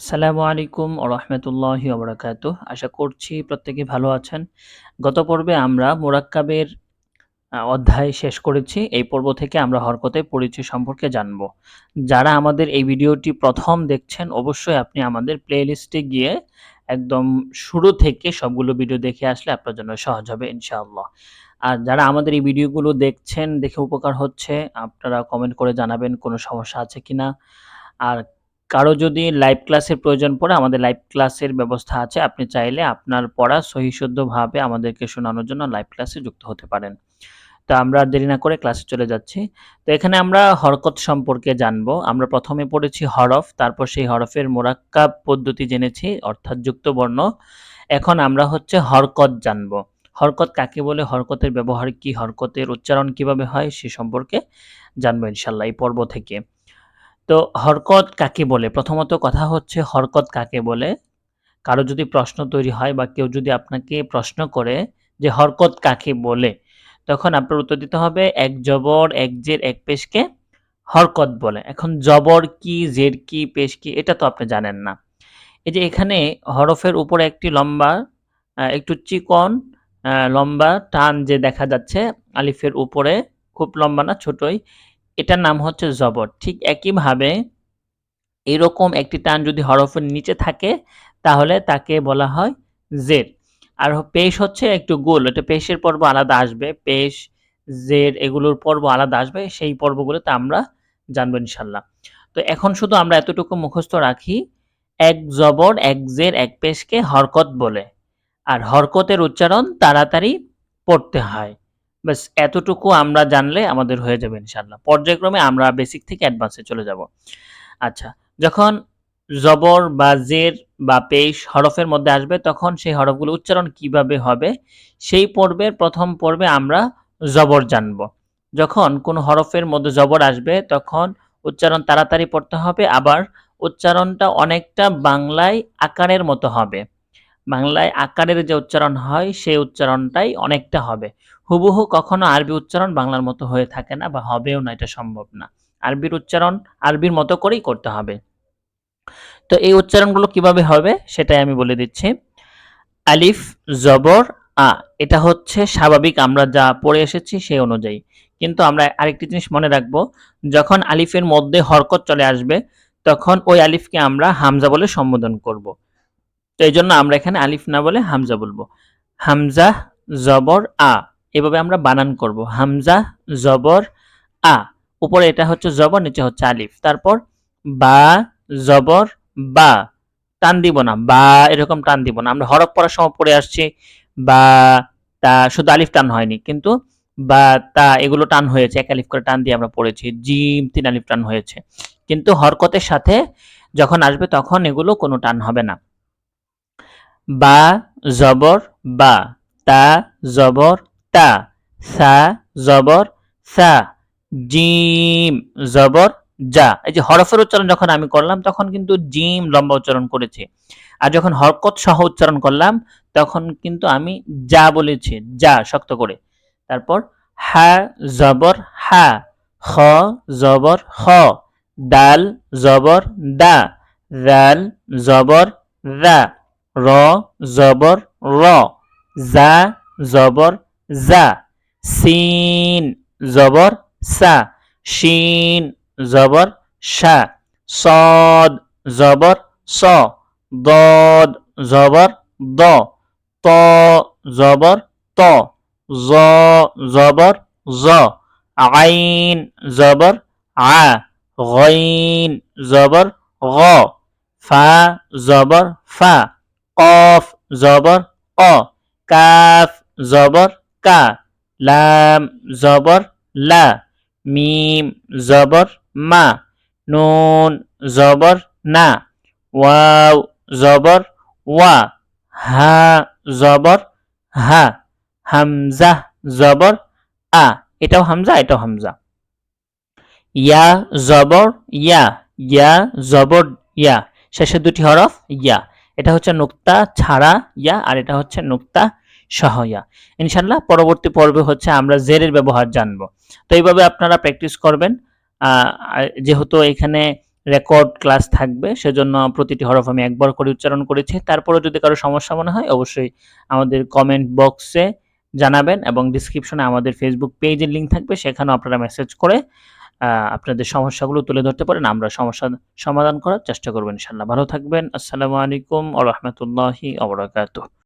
আসসালামু আলাইকুম রহমতুল্লাহি ওবরাকাতু আশা করছি প্রত্যেকে ভালো আছেন। গত পর্বে আমরা মোরাক্কাবের অধ্যায় শেষ করেছি। এই পর্ব থেকে আমরা হরকতের পরিচয় সম্পর্কে জানব। যারা আমাদের এই ভিডিওটি প্রথম দেখছেন, অবশ্যই আপনি আমাদের প্লেলিস্টে গিয়ে একদম শুরু থেকে সবগুলো ভিডিও দেখে আসলে আপনার জন্য সহজ হবে, ইনশাআল্লাহ। আর যারা আমাদের এই ভিডিওগুলো দেখছেন, দেখে উপকার হচ্ছে, আপনারা কমেন্ট করে জানাবেন কোনো সমস্যা আছে কিনা। আর কারও যদি লাইভ ক্লাসের প্রয়োজন পড়ে, আমাদের লাইভ ক্লাসের ব্যবস্থা আছে। আপনি চাইলে আপনার পড়া সহিশুদ্ধভাবে আমাদেরকে শোনানোর জন্য লাইভ ক্লাসে যুক্ত হতে পারেন। তো আমরা দেরি না করে ক্লাসে চলে যাচ্ছি। তো এখানে আমরা হরকত সম্পর্কে জানব। আমরা প্রথমে পড়েছি হরফ, তারপর সেই হরফের মোরাক্কাব পদ্ধতি জেনেছি, অর্থাৎ যুক্ত বর্ণ। এখন আমরা হচ্ছে হরকত জানব। হরকত কাকে বলে? হরকতের ব্যবহার কি হরকতের উচ্চারণ কীভাবে হয়? সে সম্পর্কে জানব ইনশাল্লাহ এই পর্ব থেকে। তো হরকত কাকে বলে? প্রথমত কথা হচ্ছে হরকত কাকে বলে? কারও যদি প্রশ্ন তৈরি হয় বা কেউ যদি আপনাকে প্রশ্ন করে যে হরকত কাকে বলে, তখন আপনার উত্তর দিতে হবে এক জবর, এক জের, এক পেশকে হরকত বলে। এখন জবর কি, জের কি, পেশ কি, এটা তো আপনি জানেন না। এই যে এখানে হরফের উপরে একটি লম্বা একটু চিকন লম্বা টান যে দেখা যাচ্ছে, আলিফের উপরে, খুব লম্বা না, ছোটই এটার নাম হচ্ছে জবর। ঠিক একইভাবে এরকম একটি টান যদি হরফের নিচে থাকে, তাহলে তাকে বলা হয় জের। আর পেশ হচ্ছে একটু গোল এটা পেশের পর্ব আলাদা আসবে। পেশ, জের এগুলোর পর্ব আলাদা আসবে, সেই পর্বগুলোতে আমরা জানব ইনশাল্লাহ। তো এখন শুধু আমরা এতটুকু মুখস্থ রাখি, এক জবর, এক জের, এক পেশকে হরকত বলে। আর হরকতের উচ্চারণ তাড়াতাড়ি পড়তে হয়। ব্যাস, এতটুকু আমরা জানলে আমাদের হয়ে যাবে ইনশাল্লাহ পর্যায়ক্রমে আমরা বেসিক থেকে অ্যাডভান্সে চলে যাব। আচ্ছা যখন জবর বা জের বা পেশ হরফের মধ্যে আসবে, তখন সেই হরফগুলো উচ্চারণ কীভাবে হবে? সেই পর্বের প্রথম পর্বে আমরা জবর জানব। যখন কোনো হরফের মধ্যে জবর আসবে, তখন উচ্চারণ তাড়াতাড়ি পড়তে হবে, আবার উচ্চারণটা অনেকটা বাংলায় আকারের মতো হবে। বাংলায় আকারের যে উচ্চারণ হয়, সেই উচ্চারণটাই অনেকটা হবে। হুবহু কখনো আরবি উচ্চারণ বাংলার মতো হয়ে থাকে না বা হবেও না, এটা সম্ভব না। আরবির উচ্চারণ আরবির মতো করেই করতে হবে। তো এই উচ্চারণগুলো কীভাবে হবে, সেটাই আমি বলে দিচ্ছি। আলিফ, জবর, আ, এটা হচ্ছে স্বাভাবিক, আমরা যা পড়ে এসেছি সেই অনুযায়ী। কিন্তু আমরা আরেকটি জিনিস মনে রাখব, যখন আলিফের মধ্যে হরকত চলে আসবে, তখন ওই আলিফকে আমরা হামজা বলে সম্বোধন করব। তো এই জন্য আমরা এখানে আলিফ না বলে হামজা বলব। হামজা জবর আ, এভাবে আমরা বানান করব। হামজা জবর আ, উপরে এটা হচ্ছে জবর, নিচে হচ্ছে আলিফ। তারপর বা জবর বা, টান দিব না, বা এরকম টান দিব না। আমরা হরফ পড়ার সময় পড়ে আসছি, বা তা, শুধু আলিফ টান হয়নি, কিন্তু বা, তা, এগুলো টান হয়েছে, এক আলিফ করে টান দিয়ে আমরা পড়েছি, জিম, তিন আলিফ টান হয়েছে। কিন্তু হরকতের সাথে যখন আসবে তখন এগুলো কোনো টান হবে না। বা জবর বা, তা জবর তা সা জবর সা জিম জবর যা এই যে হরফের উচ্চারণ যখন আমি করলাম, তখন কিন্তু জিম লম্বা উচ্চারণ করেছি। আর যখন হরকত সহ উচ্চারণ করলাম, তখন কিন্তু আমি যা বলেছি, যা, শক্ত করে। তারপর, হা, জবর, হা, খ, জবর, খ, দাল, জবর, দা, রাল, জবর, রা। র জবর র জা জবর জা সিন জবর সা শিন জবর শা صاد জবর স ضاد জবর দ ত জবর ত জ জবর জ আইন জবর আ غين জবর غ ফা জবর ফা কফ জবর ক কাফ জবর কা, লাম জবর লা, মিম জবর মা, নুন জবর না, ওয়াও জবর ওয়া, হা জবর হা, হামজা জবর আ, এটাও হামজা এটাও হামজা। ইয়া জবর ইয়া ইয়া জবর ইয়া, শেষের দুটি হরফ ইয়া। এটা হচ্ছে নুক্তা ছাড়া ইয়া আর এটা হচ্ছে নুক্তা সহ ইয়া। ইনশাল্লাহ পরবর্তী পর্বে হচ্ছে আমরা জেরের ব্যবহার জানব। তো এইভাবে আপনারা প্র্যাকটিস করবেন। যেহেতু এখানে রেকর্ড ক্লাস থাকবে, সেজন্য প্রতিটি হরফ আমি একবার করে উচ্চারণ করেছি। তারপরেও যদি কারও সমস্যা মনে হয়, অবশ্যই আমাদের কমেন্ট বক্সে জানাবেন এবং ডিসক্রিপশনে আমাদের ফেসবুক পেজের লিঙ্ক থাকবে, সেখানেও আপনারা মেসেজ করে আপনাদের সমস্যাগুলো তুলে ধরতে পারেন, আমরা সমস্যা সমাধান করার চেষ্টা করবেন ইনশাল্লাহ ভালো থাকবেন, আসসালামু আলাইকুম আ রহমতুল্লাহি